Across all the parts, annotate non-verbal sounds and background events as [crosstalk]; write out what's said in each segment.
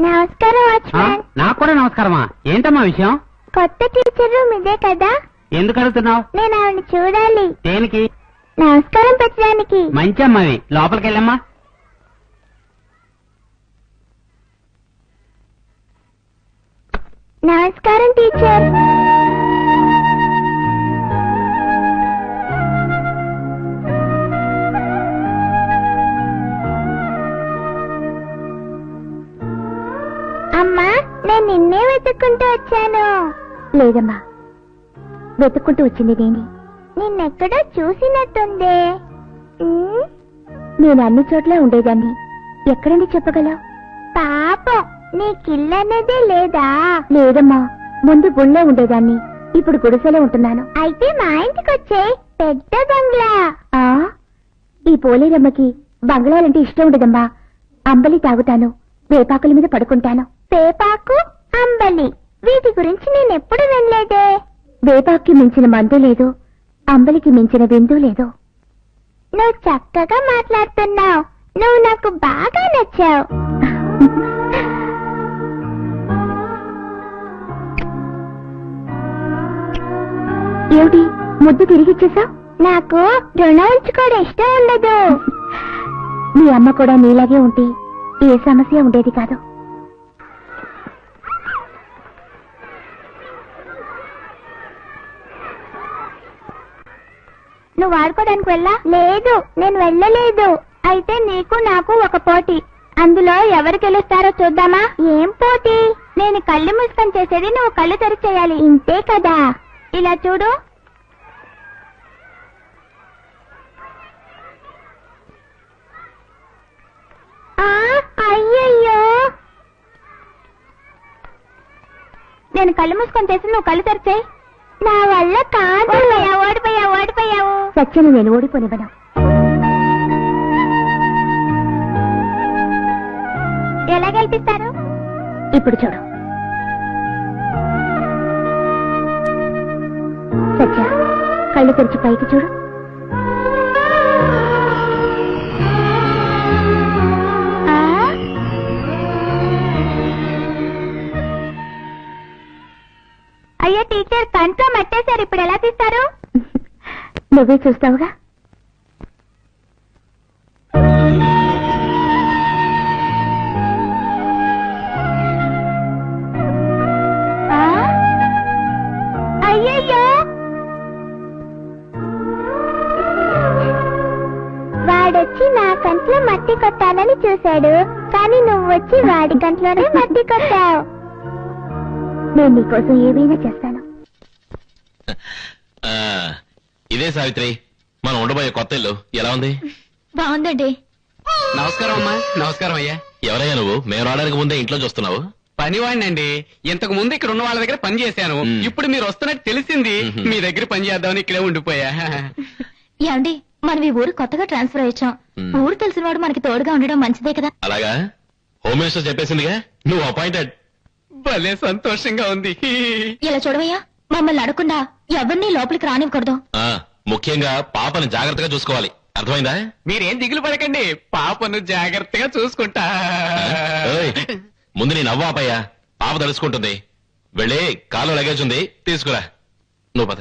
నమస్కారం వాచ్మ్యాన్ నాకు కూడా నమస్కారమా? ఏంటమ్మా విషయం? కొత్త టీచర్ రూమ్ ఇదే కదా. ఎందుకు అడుగుతున్నావు? నేను ఆవిడ చూడాలి. దేనికి? నమస్కారం పెట్టడానికి. మంచి అమ్మవి లోపలికి వెళ్ళమ్మా నమస్కారం టీచర్ వెతుక్కుంటూ వచ్చాను. లేదమ్మా వెతుక్కుంటూ వచ్చింది నేనే. నిన్నెక్కడో చూసినట్టుందే. ఉమ్, నేను అన్ని చోట్ల ఉండేదాన్ని. ఎక్కడని చెప్పగలవు? పాపం నీకిల్లనేదే లేదా? లేదమ్మా ముందు గుళ్ళో ఉండేదాన్ని. ఇప్పుడు గుడిసెలో ఉంటున్నాను. అయితే మా ఇంటికొచ్చే పెద్ద బంగ్లా. ఆ ఈ పోలేరమ్మకి బంగ్లాలంటే ఇష్టం ఉండదమ్మా. అంబలి తాగుతాను వేపాకుల మీద పడుకుంటాను. పేపాకు అంబలి వీటి గురించి నేను ఎప్పుడు వినలేదే. వేపాకుకి మించిన మందు లేదు. అంబలికి మించిన విందు లేదు. నువ్వు చక్కగా మాట్లాడుతున్నావు. నువ్వు నాకు బాగా నచ్చావు. ఏమిటి ముద్దు తిరిగిచ్చేసా నాకు రుణం ఉంచుకోవడం ఇష్టం ఉండదు. మీ అమ్మ కూడా నీలాగే ఉంటే ఏ సమస్య ఉండేది కాదు. నువ్వు ఆడుకోవడానికి వెళ్ళా? లేదు నేను వెళ్ళలేదు. అయితే నీకు నాకు ఒక పోటీ. అందులో ఎవరు గెలుస్తారో చూద్దామా? ఏం పోటీ? నేను కళ్ళు మూసుకొని చేసేది నువ్వు కళ్ళు తెరిచి చేయాలి ఇంతే కదా. ఇలా చూడు. ఆ, అయ్యయ్యో. నేను కళ్ళు మూసుకొని చేసి నువ్వు కళ్ళు తెరిచాయి. నా వల్ల కాదు ఓడిపోయావు ఓడిపోయావు. సత్యను నేను ఓడిపోనివ్వను. ఎలా గెలిపిస్తారు? ఇప్పుడు చూడు. సత్య కళ్ళు తెరిచి పైకి చూడు. ఆ? అయ్యో టీచర్ కంట్లో మట్టేశారు. ఇప్పుడు ఎలా తీస్తారు నువ్వే చూస్తావుగా? వాడొచ్చి నా కంట్లో మట్టి కొట్టాలని చూశాడు. కానీ నువ్వు వచ్చి వాడి కంట్లోనే మట్టి కొట్టావు. నేను నీకోసం ఏమైనా చేస్తాను. ఇదే సావిత్రి మనం ఉండబోయే కొత్త ఇల్లు ఎలా ఉంది? బాగుందండి. నమస్కారం అమ్మా. నమస్కారం అయ్యా. ఎవరయ్యా నువ్వు? మేము రావడానికి ముందే ఇంట్లో చూస్తున్నావు? పనివాడినండి. ఇంతకు ముందు ఇక్కడ ఉన్న వాళ్ళ దగ్గర పని చేశాను. ఇప్పుడు మీరు వస్తున్నట్టు తెలిసింది. మీ దగ్గర పని చేద్దామని ఇక్కడే ఉండిపోయా. [laughs] ఏమండి మనం ఈ ఊరు కొత్తగా ట్రాన్స్ఫర్ అయ్యాం. ఊరు తెలిసిన వాడు మనకి తోడుగా ఉండడం మంచిదే కదా. అలాగా? హోమ్ మినిస్టర్ చెప్పేసిందిగా? నువ్వు అపాయింటెడ్ భలే సంతోషంగా ఉంది. ఇలా చూడవయ్యా మమ్మల్ని అడగకుండా ఎవరిని లోపలికి రానివ్వకూడదు. ఆ, ముఖ్యంగా పాపని జాగ్రత్తగా చూసుకోవాలి. అర్థమైందా? మీరేం దిగులు పడకండి. పాపను జాగ్రత్తగా చూసుకుంటా. ఓయ్, ముందు నీ నవ్వు ఆపయ్యా. పాప తడుచుకుంటుంది వెళ్ళి కాలు లగేజ్ ఉంది తీసుకురా. నువ్వు పద.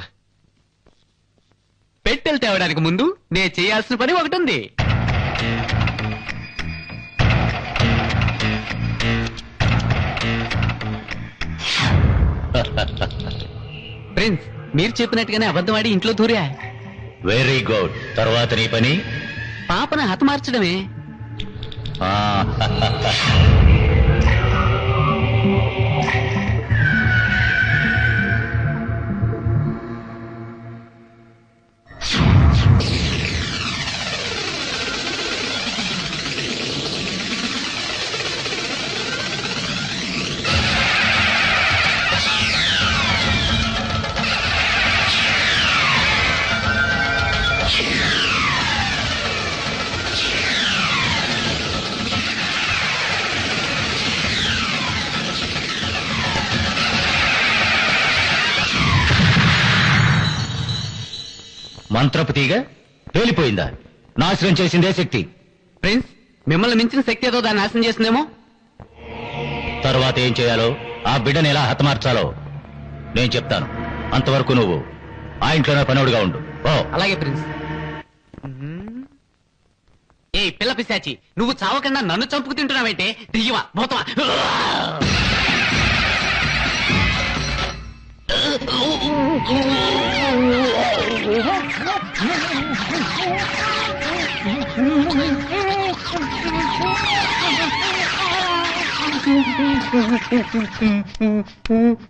పెట్టెలు తేవడానికి ముందు నేను చేయాల్సిన పని ఒకటి ఉంది. [laughs] ప్రిన్స్ మీరు చెప్పినట్టుగానే అబద్ధం ఆడి ఇంట్లో దూరా. వెరీ గుడ్ తర్వాత నీ పని? పాపను హతమార్చడమే. [laughs] మంత్రపు తీగ పేలిపోయిందా? నాశనం చేసిందే శక్తి. ప్రిన్స్ మిమ్మల్ని మించిన శక్తి ఏదో దాన్ని నాశనం చేసిందేమో? తర్వాత ఏం చేయాలో ఆ బిడ్డని ఎలా హతమార్చాలో నేను చెప్తాను. అంతవరకు నువ్వు ఆ ఇంట్లోనే పనివుడిగా ఉండు. ఓ అలాగే ప్రిన్స్. ఏ పిల్ల పిశాచి నువ్వు చావకుండా నన్ను చంపుకు తింటున్నావేంటే? దియ్యవా పోతావా?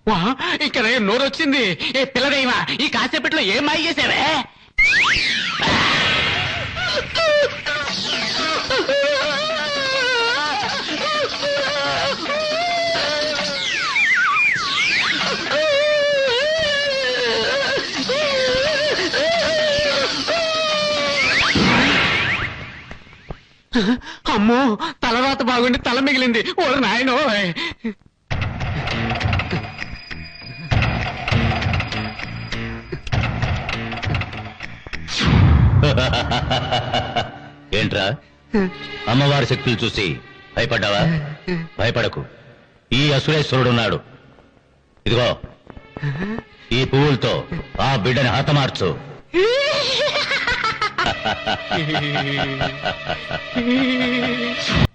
వా, ఇక్కడ ఏం నోరు వచ్చింది ఏ పిల్లదేమా ఈ కాసేపట్లో ఏం మాయ చేసావే అమ్మో తలవాత బాగుండి తల మిగిలింది. ఓ నాయనో. ఏంట్రా? అమ్మవారి శక్తులు చూసి భయపడ్డావా? భయపడకు. ఈ అసురేశ్వరుడున్నాడు ఇదిగో ఈ పువ్వులతో ఆ బిడ్డని హతమార్చు. [laughs] 哈哈哈哈哈！嘿。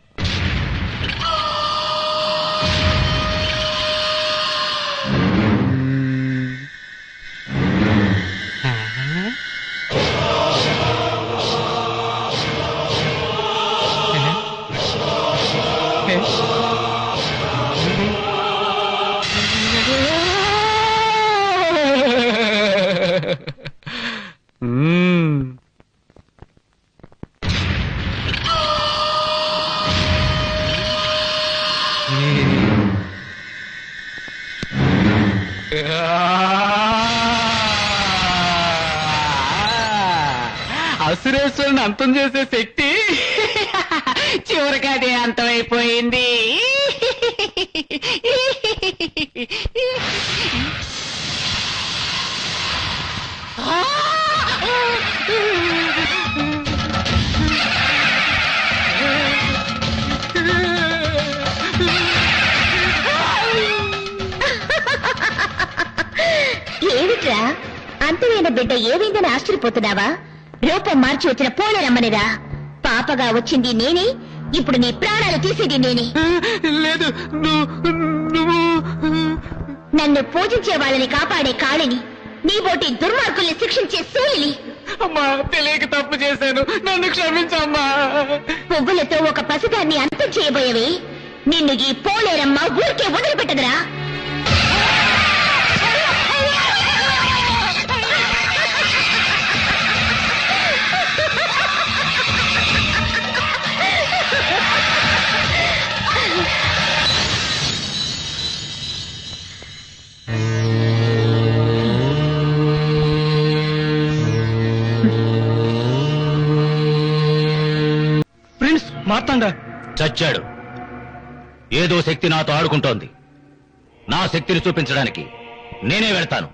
అసురేశ్వరుని అంతం చేసే శక్తి చివరికి అదే అంతమైపోయింది. అంతమైన బిడ్డ ఏమైందని ఆశ్చర్యపోతున్నావా? రూపం మార్చి వచ్చిన పోలేరమ్మనిరా పాపగా వచ్చింది నేనే ఇప్పుడు నీ ప్రాణాలు తీసేది నేనే. లేదు నువ్వు నువ్వు నన్ను పూజించే వాళ్ళని కాపాడే కాళిని నీ బోటి దుర్మార్గుల్ని శిక్షించే శూలిని. అమ్మా తెలియక తప్పు చేశాను. నన్ను క్షమించమ్మా పువ్వులతో ఒక పసిదాన్ని అంతం చేయబోయేవి. నిన్ను ఈ పోలేరమ్మ ఊరికే వదిలిపెట్టదురా. మార్తాండ. చచ్చాడు. ఏదో శక్తి నాతో ఆడుకుంటోంది. నా శక్తిని చూపించడానికి నేనే వెళ్తాను.